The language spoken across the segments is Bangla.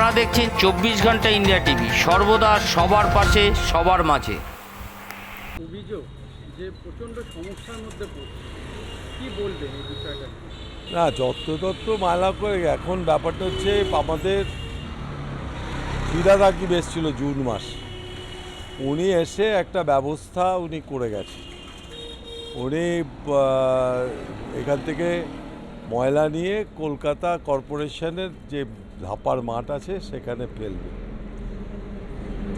আপনারা দেখছেন চব্বিশ ঘণ্টা ইন্ডিয়া টিভি। সর্বদা সবার পাশে সবার মাঝে। অভিযোগ যে প্রচণ্ড সমস্যার মধ্যে পড়ছে কি বলবেন এই বিষয়টা না যত্রতত্র মালা করে এখন ব্যাপারটা হচ্ছে আমাদের ফিরাদ আকিব এসেছিল জুন মাস। উনি এসে একটা ব্যবস্থা উনি করে গেছেন। উনি এখান থেকে ময়লা নিয়ে কলকাতা কর্পোরেশনের যে ধাপার মাঠ আছে, সেখানে ফেলবে।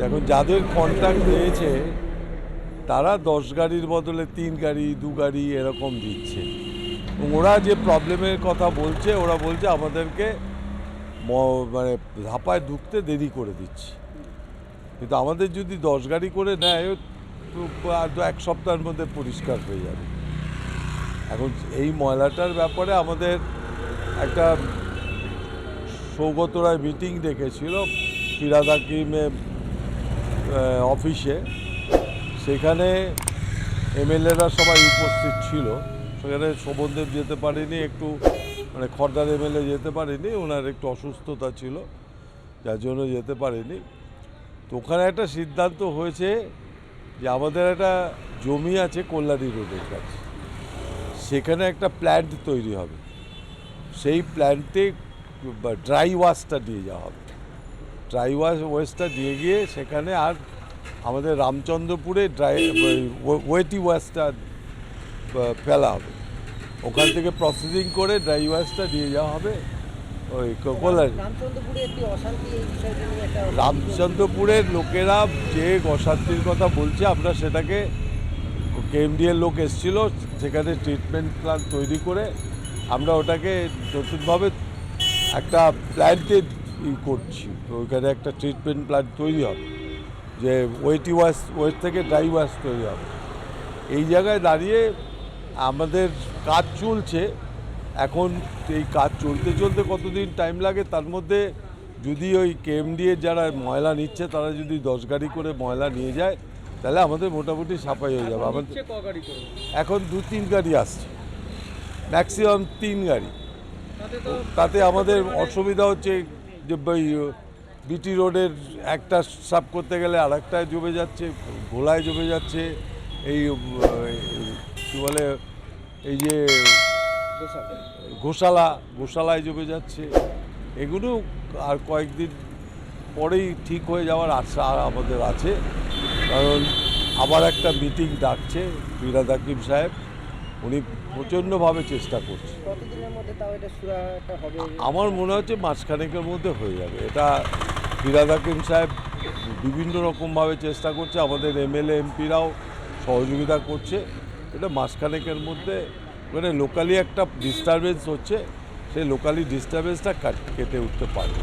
এখন যাদের কন্ট্রাক্ট দিয়েছে তারা দশ গাড়ির বদলে তিন গাড়ি, দু গাড়ি এরকম দিচ্ছে। ওরা যে প্রবলেমের কথা বলছে, ওরা বলছে আমাদেরকে মানে ধাপায় ঢুকতে দেরি করে দিচ্ছে। কিন্তু আমাদের যদি দশ গাড়ি করে নেয় এক সপ্তাহের মধ্যে পরিষ্কার হয়ে যাবে। এখন এই ময়লাটার ব্যাপারে আমাদের একটা সৌগত রায় মিটিং ডেকেছিল ফিরাদ অফিসে। সেখানে এমএলএরা সবাই উপস্থিত ছিল। সেখানে শোভনদেব যেতে পারেনি, একটু মানে খর্দার এমএলএ যেতে পারেনি, ওনার একটু অসুস্থতা ছিল, যার জন্য যেতে পারেনি। তো ওখানে একটা সিদ্ধান্ত হয়েছে যে আমাদের একটা জমি আছে কল্যাণী রোডের কাছে। সেখানে একটা প্ল্যান্ট তৈরি হবে। সেই প্ল্যান্টে ড্রাই ওয়াশটা দিয়ে যাওয়া হবে। ড্রাই ওয়াশ ওয়েস্টটা দিয়ে গিয়ে সেখানে আর আমাদের রামচন্দ্রপুরে ড্রাই ওয়েটি ওয়াশটা ফেলা হবে। ওখান থেকে প্রসেসিং করে ড্রাই ওয়াশটা দিয়ে যাওয়া হবে ওই একটা রামচন্দ্রপুরের লোকেরা যে অশান্তির কথা বলছে আমরা সেটাকে কেএমডিএর লোক এসেছিল সেখানে ট্রিটমেন্ট প্ল্যান তৈরি করে আমরা ওটাকে নতুনভাবে একটা প্ল্যান্টে ই করছি। তো ওইখানে একটা ট্রিটমেন্ট প্ল্যান্ট তৈরি হবে যে ওয়েটি ওয়াশ ওয়েট থেকে ড্রাই ওয়াশ তৈরি হবে। এই জায়গায় দাঁড়িয়ে আমাদের কাজ চলছে। এখন এই কাজ চলতে চলতে কতদিন টাইম লাগে তার মধ্যে যদি ওই কেএমডিএ যারা ময়লা নিচ্ছে তারা যদি দশ গাড়ি করে ময়লা নিয়ে যায় তাহলে আমাদের মোটামুটি সাফাই হয়ে যাবে। আমাদের গাড়ি এখন দু তিন গাড়ি আসছে। ম্যাক্সিমাম তিন গাড়ি। তাতে আমাদের অসুবিধা হচ্ছে যে বিটি রোডের একটা সাফ করতে গেলে আর একটায় জমে যাচ্ছে, গোলায় জমে যাচ্ছে, এই কী বলে, এই যে, গোশালা, গোশালায় জমে যাচ্ছে, এগুলো আর কয়েকদিন পরেই ঠিক হয়ে যাওয়ার আশা আমাদের আছে, কারণ আবার একটা মিটিং ডাকছে ফিরাদ হাকিম সাহেব। উনি প্রচণ্ডভাবে চেষ্টা করছে আমার মনে হচ্ছে মাসখানেকের মধ্যে হয়ে যাবে। এটা ফিরাদ হাকিম সাহেব বিভিন্ন রকমভাবে চেষ্টা করছে আমাদের এমএলএ এমপিরাও সহযোগিতা করছে। এটা মাসখানেকের মধ্যে মানে লোকালি একটা ডিস্টারবেন্স হচ্ছে সেই লোকালি ডিস্টারবেন্সটা কেটে উঠতে পারবে।